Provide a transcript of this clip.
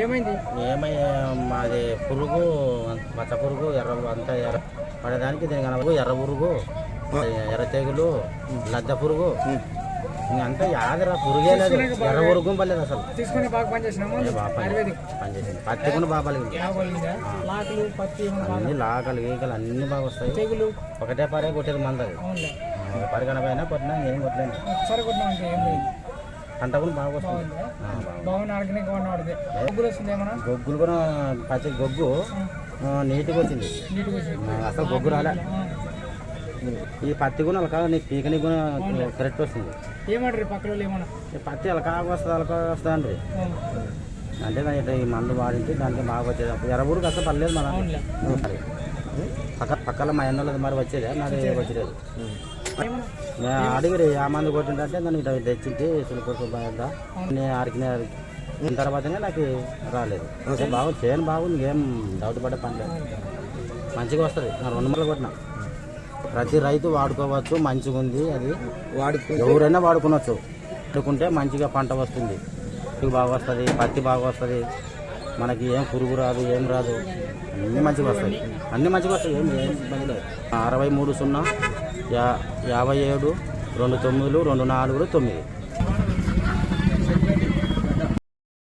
ఏమైంది? ఏమై మాది పురుగు పచ్చ పురుగు ఎర్ర అంతా ఎర్ర పడేదానికి దీనికి అనవు ఎర్ర పురుగు ఎర్ర తెగులు లద్ద పురుగు. ఇంకంతా యాదరా పురుగే లేదు. ఎర్ర పురుగు పర్లేదు అసలు. తీసుకుని బాగా పనిచేసినాము? పనిచేసింది పత్తి కూడా బాగా పలిగింది. అన్ని లాకలు గీకలు అన్ని బాగా వస్తాయి. తెగులు. ఒకటే పరే కొట్టేది మంది పరిగణ పైన కొట్టినా ఏం కొట్టలేదు ఒకసారి కొట్టినాం అంటే ఏం లేదు. పంట కూడా బాగా వస్తుంది బాగుందా? వాడితే ముగ్గులు వస్తుంది ఏమన్నా? గొగ్గులు కూడా పచ్చి గొగ్గు నీట్గా వచ్చింది. అసలు గొగ్గు రాలే. ఈ పత్తి కూడా అలకా నీకు పీకని కూడా కరెక్ట్ వస్తుంది. ఏమంటారు పక్కన ఏమన్నా? ఈ పత్తి అలకా వస్తుంది అలకా వస్తుంది అండి. అంటే ఇట్లా ఈ మందు వాడించి దానికి బాగా వచ్చేది. ఎర్రబూడికి అసలు పర్లేదు మన పక్క పక్కల మా ఎన్నోళ్ళది మరి వచ్చేది నాది వచ్చేది. అడిగిరి ఆ మందు కొట్టిందంటే దాన్ని ఇట్లా తెచ్చింది సులుకొరకు బాగా నేను అరికిన దీని తర్వాతనే నాకు రాలేదు. బాగుంది చేయను బాగుంది ఏం డౌట్ పడే పని లేదు. మంచిగా వస్తుంది. నా రెండు మళ్ళీ కొట్టినా. ప్రతి రైతు వాడుకోవచ్చు మంచిగా ఉంది అది. వాడుకో ఎవరైనా వాడుకోవచ్చు. వాడుకుంటే మంచిగా పంట వస్తుంది. బాగా వస్తుంది పత్తి బాగా వస్తుంది. మనకి ఏం పురుగు రాదు ఏం రాదు. అన్నీ మంచిగా వస్తాయి. అన్నీ మంచిగా వస్తాయి ఏం ఏం లేదు. అరవై మూడు సున్నా. యా యాభై ఏడు రెండు తొమ్మిదిలు రెండు నాలుగులు తొమ్మిది.